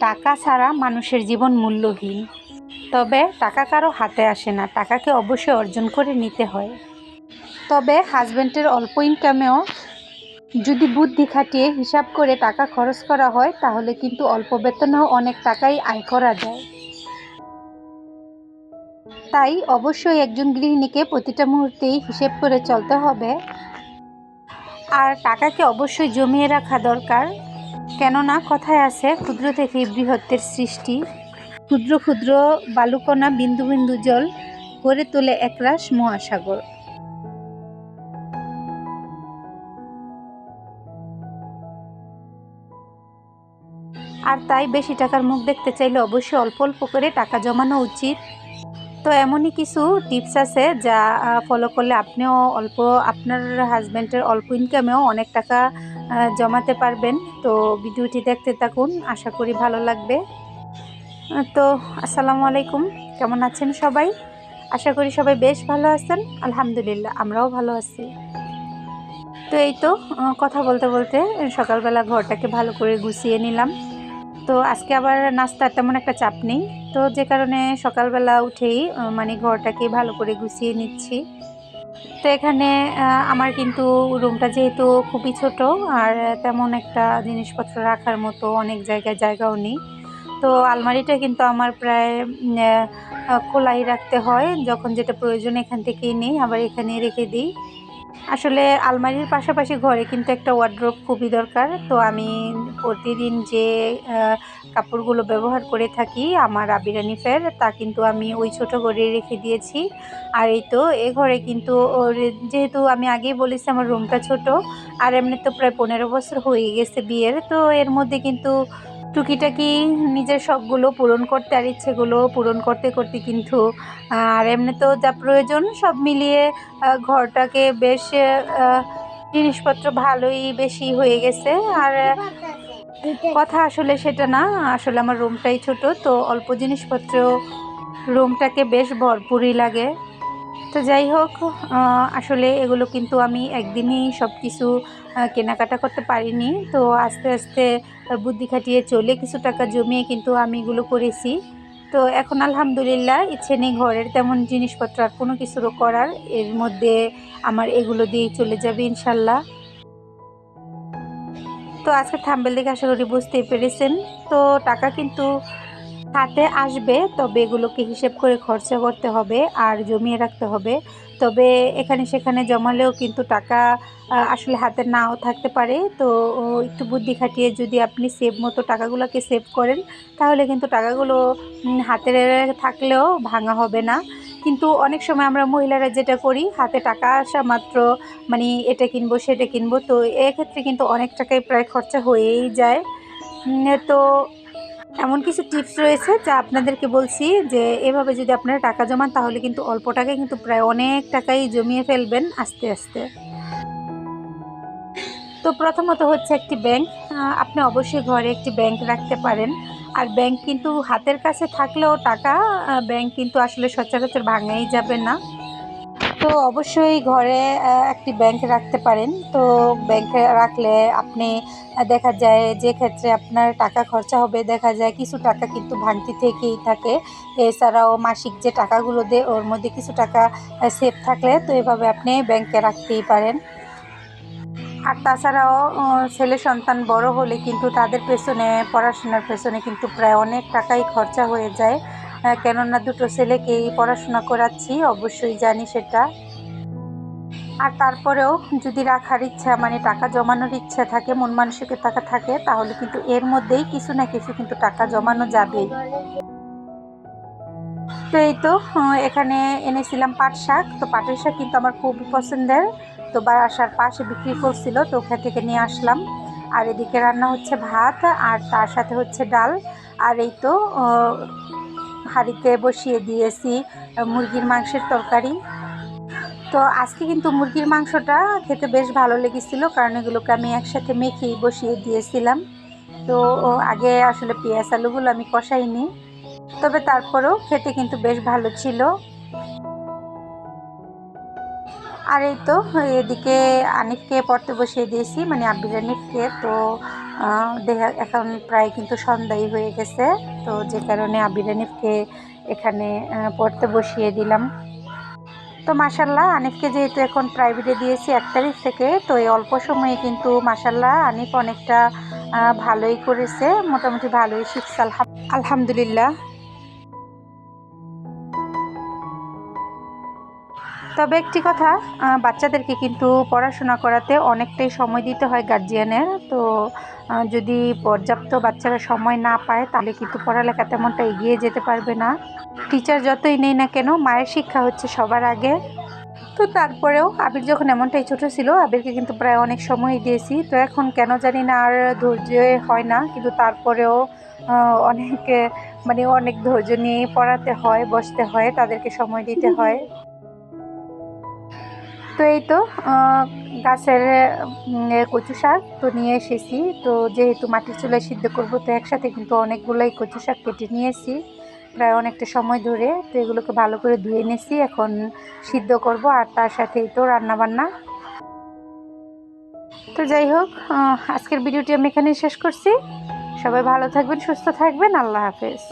টাকা ছাড়া মানুষের জীবন মূল্যহীন। তবে টাকা কারও হাতে আসে না, টাকাকে অবশ্যই অর্জন করে নিতে হয়। তবে হাজব্যান্ডের অল্প ইনকামেও যদি বুদ্ধি খাটিয়ে হিসাব করে টাকা খরচ করা হয়, তাহলে কিন্তু অল্প বেতনেও অনেক টাকাই আয় করা যায়। তাই অবশ্যই একজন গৃহিণীকে প্রতিটা মুহূর্তেই হিসেব করে চলতে হবে। আর টাকাকে অবশ্যই জমিয়ে রাখা দরকার। কেননা কথায় আছে, ক্ষুদ্র থেকে বৃহত্তের সৃষ্টি। ক্ষুদ্র ক্ষুদ্র বালুকণা বিন্দু বিন্দু জল গড়ে তোলে একরাশ মহাসাগর। আর তাই বেশি টাকার মুখ দেখতে চাইলে অবশ্যই অল্প অল্প করে টাকা জমানো উচিত। তো এমনই কিছু টিপস আছে যা ফলো করলে আপনিও অল্প, আপনার হাজব্যান্ডের অল্প ইনকামেও অনেক টাকা জমাতে পারবেন। তো ভিডিওটি দেখতে থাকুন, আশা করি ভালো লাগবে। তো আসসালামু আলাইকুম, কেমন আছেন সবাই? আশা করি সবাই বেশ ভালো আছেন, আলহামদুলিল্লাহ, আমরাও ভালো আছি। তো এই তো কথা বলতে বলতে সকালবেলা ঘরটাকে ভালো করে গুছিয়ে নিলাম। তো আজকে আবার নাস্তার তেমন একটা চাপ নেই। তো যে কারণে সকালবেলা উঠেই মানে ঘরটাকে ভালো করে গুছিয়ে নিচ্ছি। তো এখানে আমার কিন্তু রুমটা যেহেতু খুবই ছোট, আর তেমন একটা জিনিসপত্র রাখার মতো অনেক জায়গায় জায়গাও নেই। তো আলমারিটা কিন্তু আমার প্রায় খোলাই রাখতে হয়, যখন যেটা প্রয়োজন এখান থেকেই নেই, আবার এখানে রেখে দিই। আসলে আলমারির পাশাপাশি ঘরে কিন্তু একটা ওয়ার্ড্রোব খুবই দরকার। তো আমি প্রতিদিন যে কাপড়গুলো ব্যবহার করে থাকি আমার আবিরানি ফের তা কিন্তু আমি ওই ছোট ঘরে রেখে দিয়েছি। আর এই তো, এ ঘরে কিন্তু যেহেতু আমি আগেই বলেছি আমার রুমটা ছোট, আর এমনি তো প্রায় পনেরো বছর হয়ে গেছে বিয়ের, তো এর মধ্যে কিন্তু টুকিটাকি নিজের শখগুলো পূরণ করতে আর ইচ্ছেগুলো পূরণ করতে করতে কিন্তু, আর এমনি তো যা প্রয়োজন সব মিলিয়ে ঘরটাকে বেশ জিনিসপত্র ভালোই বেশি হয়ে গেছে। আর কথা আসলে সেটা না, আসলে আমার রুমটাই ছোট, তো অল্প জিনিসপত্র রুমটাকে বেশ ভরপুরই লাগে। তো যাই হোক আসলে এগুলো কিন্তু আমি একদিনই সব কিছু কেনাকাটা করতে পারিনি। তো আস্তে আস্তে বুদ্ধি খাটিয়ে চলে কিছু টাকা জমিয়ে কিন্তু আমি এগুলো করেছি। তো এখন আলহামদুলিল্লাহ, ইচ্ছে নেই ঘরের তেমন জিনিসপত্র আর কোনো কিছুরও করার। এর মধ্যে আমার এগুলো দিয়েই চলে যাবে ইনশাল্লাহ। তো আজকে থাম্বেল দেখে আশা করি বুঝতেই পেরেছেন। তো টাকা কিন্তু হাতে আসবে তবে এগুলোকে হিসেব করে খরচা করতে হবে আর জমিয়ে রাখতে হবে। তবে এখানে সেখানে জমালেও কিন্তু টাকা আসলে হাতে নাও থাকতে পারে। তো একটু বুদ্ধি খাটিয়ে যদি আপনি সেভ মতো টাকাগুলোকে সেভ করেন তাহলে কিন্তু টাকাগুলো উম, হাতে থাকলেও ভাঙা হবে না। কিন্তু অনেক সময় আমরা মহিলারা যেটা করি হাতে টাকা আসা মাত্র মানে এটা কিনবো সেটা কিনবো তো এক্ষেত্রে কিন্তু অনেক টাকাই প্রায় খরচা হয়েই যায়। তো এমন কিছু টিপস রয়েছে যা আপনাদেরকে বলছি যে, এভাবে যদি আপনারা টাকা জমান, তাহলে কিন্তু অল্প টাকায় কিন্তু প্রায় অনেক টাকাই জমিয়ে ফেলবেন আস্তে আস্তে। তো প্রথমত হচ্ছে একটি ব্যাংক আপনি অবশ্যই ঘরে একটি ব্যাংক রাখতে পারেন। আর ব্যাংক কিন্তু হাতের কাছে থাকলেও টাকা ব্যাংক কিন্তু আসলে সচরাচর ভাঙাই যাবে না। তো অবশ্যই ঘরে একটি ব্যাংক রাখতে পারেন। তো ব্যাংকে রাখলে আপনি দেখা যায় যে ক্ষেত্রে আপনার টাকা খরচা হবে, দেখা যায় কিছু টাকা কিন্তু ভাঙতি থেকেই থাকে। এছাড়াও মাসিক যে টাকাগুলো দেয় ওর মধ্যে কিছু টাকা সেভ থাকলে তো এভাবে আপনি ব্যাংকে রাখতেই পারেন। আর তাছাড়াও ছেলে সন্তান বড় হলে কিন্তু তাদের পেছনে, পড়াশোনার পেছনে কিন্তু প্রায় অনেক টাকাই খরচা হয়ে যায়। কেননা দুটো ছেলেকেই পড়াশোনা করাচ্ছি, অবশ্যই জানি সেটা। আর তারপরেও যদি রাখার ইচ্ছা মানে টাকা জমানোর ইচ্ছা থাকে, মন মানসিকতা থাকে, তাহলে কিন্তু এর মধ্যেই কিছু না কিছু কিন্তু টাকা জমানো যাবেই। তো এই তো এখানে এনেছিলাম পাট শাক। তো পাটের শাক কিন্তু আমার খুবই পছন্দের। তো বাসার পাশে বিক্রি করছিল, তো ওখান থেকে নিয়ে আসলাম। আর এদিকে রান্না হচ্ছে ভাত, আর তার সাথে হচ্ছে ডাল। আর এই তো হাঁড়িতে বসিয়ে দিয়েছি মুরগির মাংসের তরকারি। তো আজকে কিন্তু মুরগির মাংসটা খেতে বেশ ভালো লেগেছিলো, কারণ এগুলোকে আমি একসাথে মেখেই বসিয়ে দিয়েছিলাম। তো আগে আসলে পেঁয়াজ আলুগুলো আমি কষাইনি, তবে তারপরেও খেতে কিন্তু বেশ ভালো ছিল। আর এই তো, এদিকে আনিফকে পড়তে বসিয়ে দিয়েছি মানে আব্বির আনিফকে। তো দেখা, এখন প্রায় কিন্তু সন্ধ্যাই হয়ে গেছে। তো যে কারণে আব্বির আনিফকে এখানে পড়তে বসিয়ে দিলাম। তো মাসাল্লাহ আনিফকে যেহেতু এখন প্রাইভেটে দিয়েছি এক তারিখ থেকে, তো এই অল্প সময়ে কিন্তু মাসাল্লাহ আনিফ অনেকটা ভালোই করেছে, মোটামুটি ভালোই শিখছে আলহামদুলিল্লাহ। তবে একটি কথা বাচ্চাদেরকে কিন্তু পড়াশোনা করাতে অনেকটাই সময় দিতে হয় গার্জিয়ানের তো যদি পর্যাপ্ত বাচ্চারা সময় না পায়, তাহলে কিন্তু পড়ালেখা তেমনটা এগিয়ে যেতে পারবে না। টিচার যতই নেই না কেন, মায়ের শিক্ষা হচ্ছে সবার আগে। তো তারপরেও আবির যখন এমনটাই ছোট ছিল, আবিরকে কিন্তু প্রায় অনেক সময় দিয়েছি। তো এখন কেন জানি না আর ধৈর্য হয় না, কিন্তু তারপরেও অনেক মানে অনেক ধৈর্য নিয়ে পড়াতে হয়, বসতে হয়, তাদেরকে সময় দিতে হয়। তো এই তো গাছের কচু শাক তো নিয়ে এসেছি। তো যেহেতু মাটির চুলায় সিদ্ধ করব, তো একসাথে কিন্তু অনেকগুলোই কচু শাক কেটে নিয়েছি। প্রায় অনেকটা সময় ধরে, তো এগুলোকে ভালো করে ধুয়ে নিয়েছি, এখন সিদ্ধ করব, আর তার সাথেই তো রান্নাবান্না। তো যাই হোক আজকের ভিডিওটি আমি এখানেই শেষ করছি। সবাই ভালো থাকবেন, সুস্থ থাকবেন, আল্লাহ হাফেজ।